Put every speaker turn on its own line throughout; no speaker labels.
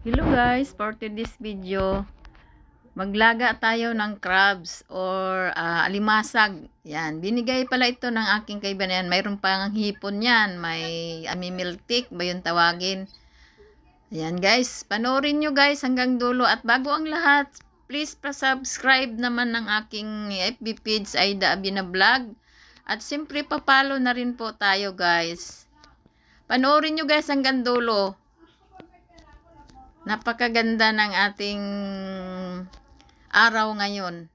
Hello guys, for today's video, maglaga tayo ng crabs or ah, alimasag. Yan, binigay pala ito ng aking kaibigan. Mayroon pang hipon yan, may amimiltik ba yung tawagin. Ayan guys, panoorin nyo guys hanggang dulo. At bago ang lahat, please pa-subscribe naman ng aking FB page Aida Abina Vlog. At siyempre papalo na rin po tayo guys. Panoorin nyo guys hanggang dulo. Napakaganda ng ating araw ngayon.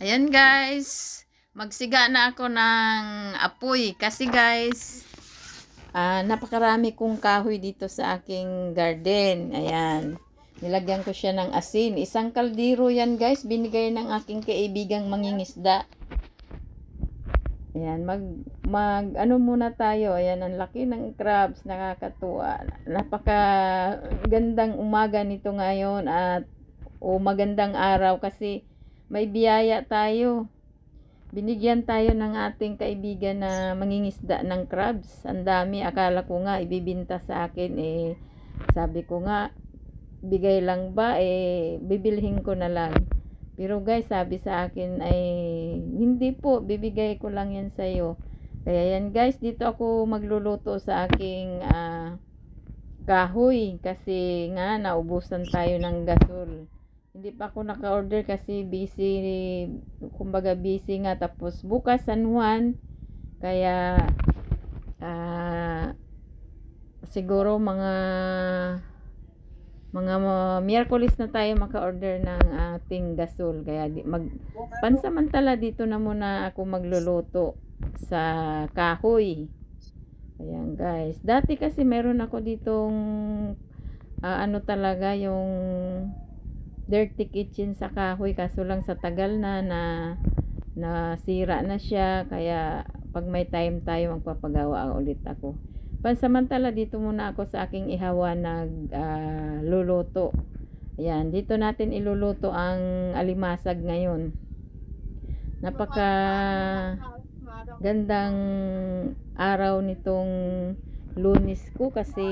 Ayan guys, magsiga na ako ng apoy kasi guys, ah napakarami kong kahoy dito sa aking garden. Ayan, nilagyan ko siya ng asin. Isang kaldero yan guys, binigay ng aking kaibigang mangingisda. Ayan, mag, mag, ano muna tayo. Ayan, ang laki ng crabs, nakakatuwa. Napaka gandang umaga nito ngayon at o magandang araw kasi may biyaya tayo. Binigyan tayo ng ating kaibigan na mangingisda ng crabs. Ang dami, akala ko nga ibibinta sa akin eh sabi ko nga bigay lang ba eh bibilhin ko na lang. Pero guys, sabi sa akin ay hindi po, bibigay ko lang yan sa iyo. Kaya yan guys, dito ako magluluto sa aking ah, kahoy kasi nga naubusan tayo ng gasol. Hindi pa ako naka-order kasi busy, kumbaga busy nga tapos bukas San Juan. Kaya ah siguro mga mga uh, Miyerkules na tayo maka-order ng ating gasol. Kaya di, mag, pansamantala dito na muna ako magluluto sa kahoy. Ayan guys. Dati kasi meron ako ditong ah, ano talaga yung dirty kitchen sa kahoy kaso lang sa tagal na na nasira na siya kaya pag may time tayo magpapagawa ulit ako. Pansamantala dito muna ako sa aking ihawa nag ah, luluto. Ayan, dito natin iluluto ang alimasag ngayon. Napaka gandang araw nitong lunis ko kasi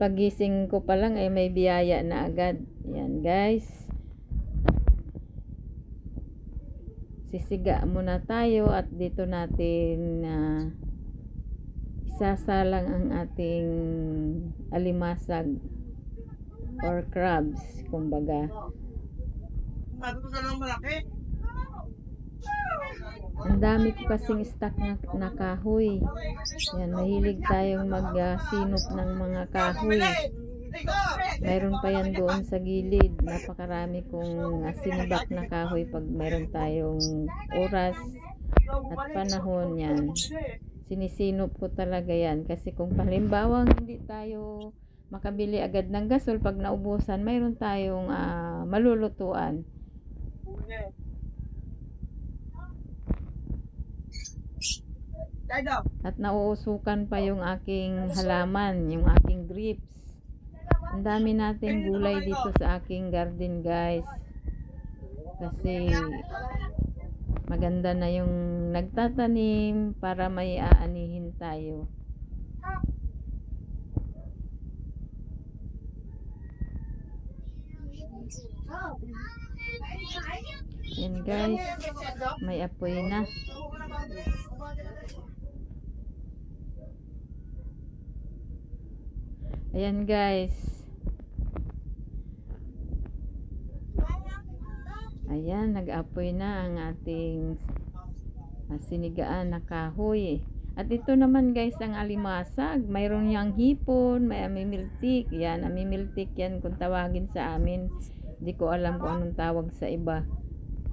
pagising ko pa lang ay may biyaya na agad. Ayan guys. Sisiga muna tayo at dito natin uh, isasalang ang ating alimasag or crabs, kumbaga. Ang dami ko kasing stock na, na kahoy. Yan, mahilig tayong magsinop ng mga kahoy. Mayroon pa yan doon sa gilid. Napakarami kong uh, sinibak na kahoy pag mayroon tayong oras at panahon yan. Sinisinop ko talaga yan. Kasi kung palimbawang hindi tayo makabili agad ng gasol, pag naubusan, mayroon tayong uh, malulutuan. At nauusukan pa yung aking halaman, yung aking grapes. Ang dami natin gulay dito sa aking garden guys. Kasi maganda na yung nagtatanim para may aanihin tayo. Yan guys, may apoy na. Ayan guys. Ayan, nag-apoy na ang ating uh, sinigaan na kahoy. At ito naman guys ang alimasag. Mayroon yang hipon, may amimiltik. Yan, amimiltik yan kung tawagin sa amin. Hindi ko alam kung anong tawag sa iba.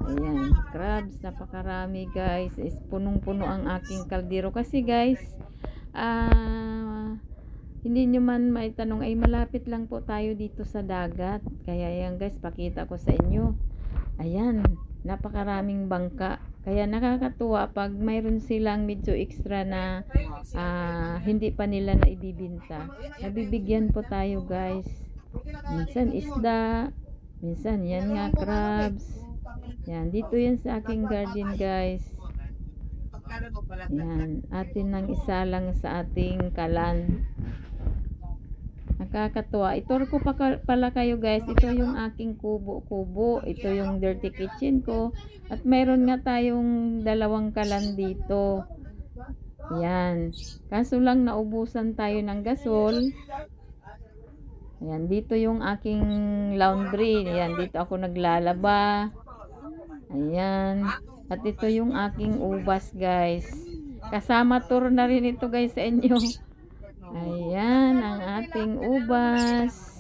Ayan, crabs, napakarami guys. Is punong-puno ang aking kaldero. Kasi guys, ah... Uh, hindi nyo man may tanong ay malapit lang po tayo dito sa dagat kaya yan guys pakita ko sa inyo ayan napakaraming bangka. Kaya nakakatuwa pag mayroon silang medyo extra na uh, hindi pa nila na ibibinta nabibigyan po tayo guys. Minsan isda minsan yan nga crabs. Yan dito yan sa aking garden guys. Yan atin nang isa lang sa ating kalan Nakakatuwa. Itur ko pa pala kayo guys. Ito yung aking kubo-kubo. Ito yung dirty kitchen ko. At mayroon nga tayong dalawang kalan dito. Yan. Kaso lang naubusan tayo ng gasol. Ayan, dito yung aking laundry. Ayan, dito ako naglalaba. Ayan. At ito yung aking ubas, guys. Kasama tour na rin ito, guys, sa inyo. Ayan, ang ating ubas.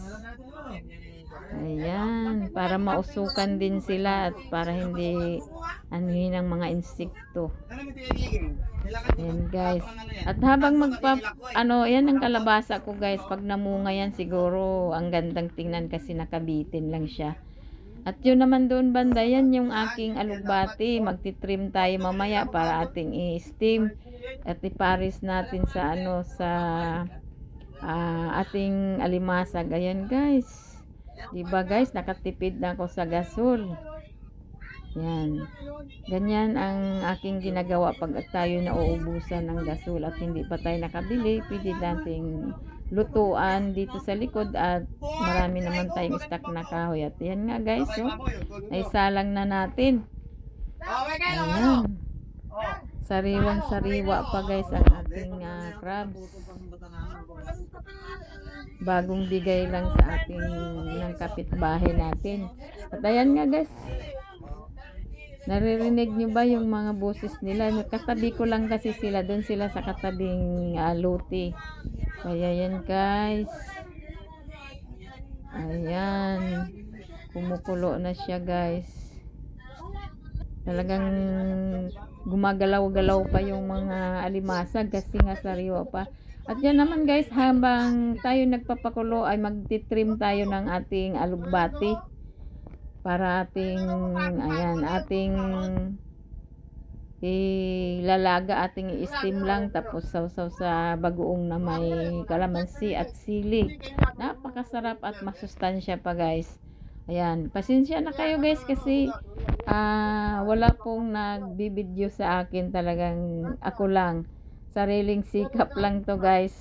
Ayan, para mausukan din sila at para hindi anuhin ng mga insekto. Ayan guys. At habang magpa ano, yan ang kalabasa ko guys. Pag namunga yan siguro ang gandang tingnan kasi nakabitin lang siya. At yun naman doon banda, yan yung aking alugbati. Magtitrim tayo mamaya para ating i-steam at iparis natin sa ano sa ah, ating alimasag. Ayan guys. Diba guys, nakatipid na ako sa gasol. Yan. Ganyan ang aking ginagawa pag tayo nauubusan ng gasol at hindi pa tayo nakabili. Pwede nating lutuan dito sa likod at marami naman tayong stock na kahoy. At yan nga guys, oh, ay salang na natin. Ayan. Sariwang sariwa pa guys ang ating ah, crabs. Bagong bigay lang sa ating ng kapitbahay natin. At ayan nga guys, Naririnig nyo ba yung mga boses nila? Katabi ko lang kasi sila. Doon sila sa katabing ah, luti. Kaya yan guys. Ayan. Kumukulo na siya guys. Talagang gumagalaw-galaw pa yung mga alimasag kasi nga sariwa pa. At yan naman guys, habang tayo nagpapakulo ay magtitrim tayo ng ating alugbati para ating ayan ating ilalaga ating i-steam lang tapos sausaw sa bagoong na may kalamansi at sili. Napakasarap at masustansya pa guys. Ayan pasensya na kayo guys kasi ah, wala pong nagbibideo sa akin talagang ako lang sariling sikap lang to guys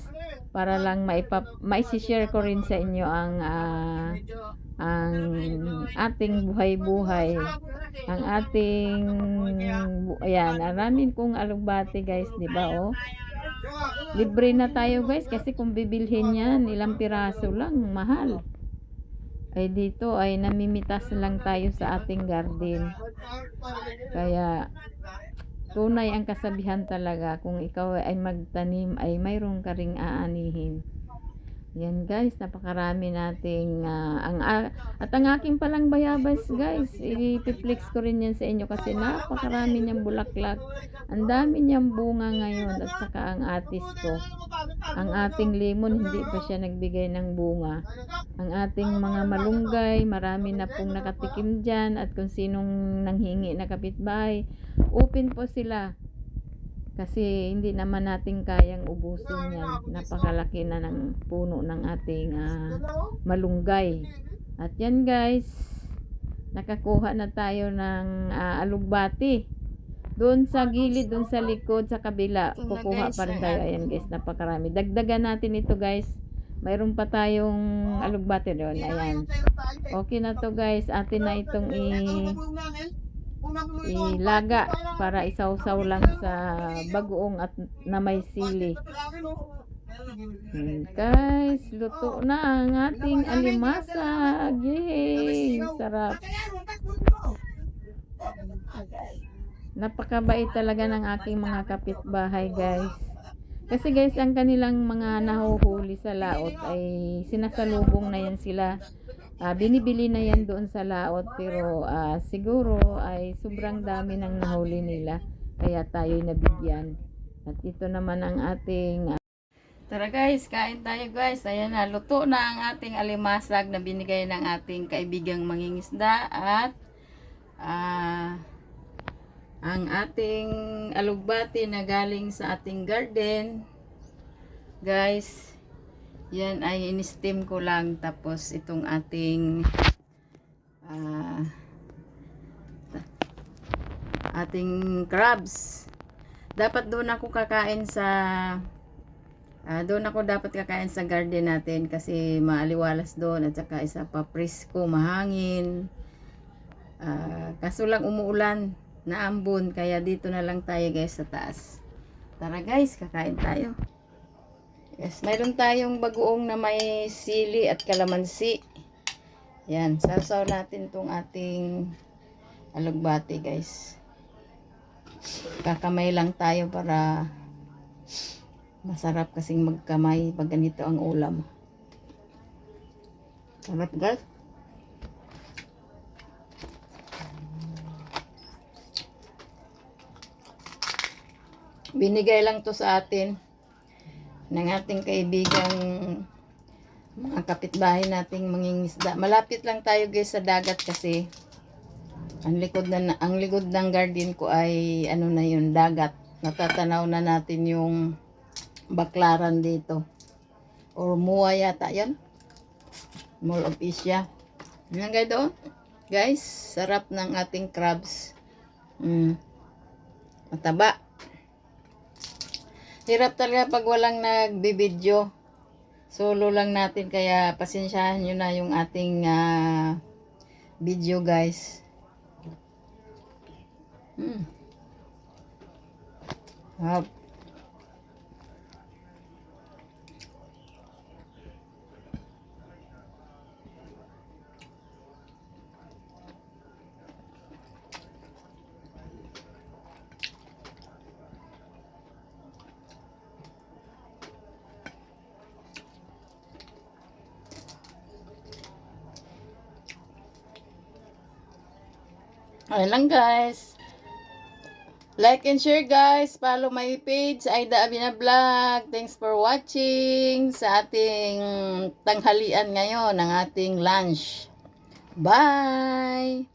para lang maipap maisi-share ko rin sa inyo ang ah, ang ating buhay-buhay. Ang ating ayan aramin kong alugbati guys di ba oh? Libre na tayo guys kasi kung bibilhin yan ilang piraso lang mahal. Ay dito ay namimitas lang tayo sa ating garden. Kaya tunay ang kasabihan talaga kung ikaw ay magtanim ay mayroon ka ring aanihin yan guys, napakarami nating ah, ang a- at ang aking palang bayabas guys, ipiplex ko rin yan sa inyo kasi napakarami niyang bulaklak. Ang dami niyang bunga ngayon at saka ang atis ko. Ang ating lemon hindi pa siya nagbigay ng bunga. Ang ating mga malunggay, marami na pong nakatikim dyan at kung sinong nanghingi na kapitbahay, open po sila. Kasi hindi naman natin kayang ubusin yan. Napakalaki na ng puno ng ating ah, malunggay. At yan guys, nakakuha na tayo ng ah, alugbati. Doon sa gilid, doon sa likod, sa kabila, kukuha pa rin tayo. Ayan guys, napakarami. Dagdagan natin ito guys. Mayroon pa tayong alugbati doon. Ayan. Okay na to guys. Atin na itong i- ilaga para isawsaw lang sa bagoong at na may sili. Hmm, guys, luto na ang ating alimasag. Yay! Sarap. Napakabait talaga ng aking mga kapitbahay, guys. Kasi guys, ang kanilang mga nahuhuli sa laot ay sinasalubong na yan sila. Ah, binibili na yan doon sa laot pero ah, siguro ay sobrang dami ng nahuli nila kaya tayo nabigyan. At ito naman ang ating ah, Tara guys, kain tayo guys. Ayan na, luto na ang ating alimasag na binigay ng ating kaibigang mangingisda at ah, ang ating alugbati na galing sa ating garden. Guys, yan ay in-steam ko lang tapos itong ating ah, ating crabs. Dapat doon ako kakain sa Ah, doon ako dapat kakain sa garden natin kasi maaliwalas doon at saka isa pa presko, mahangin. Ah, kaso lang umuulan, naambon kaya dito na lang tayo guys sa taas. Tara guys, kakain tayo. Yes, mayroon tayong bagoong na may sili at kalamansi. Yan, sasaw natin tong ating alugbati guys. Kakamay lang tayo para masarap kasing magkamay pag ganito ang ulam. Sarap guys. Binigay lang to sa atin ng ating kaibigang mga kapitbahay nating mangingisda. Malapit lang tayo guys sa dagat kasi ang likod na ang likod ng garden ko ay ano na yun dagat. Natatanaw na natin yung baklaran dito. Or mua yata yan. Mall of Asia. Yan guys doon. Guys, sarap ng ating crabs. Mm. Mataba. Hirap talaga pag walang nagbibideo. Solo lang natin kaya pasensyahan nyo na yung ating ah, video guys. Hmm. Sarap. Ayun lang guys. Like and share guys. Follow my page, Aida Abina Vlog. Thanks for watching sa ating tanghalian ngayon, ng ating lunch. Bye!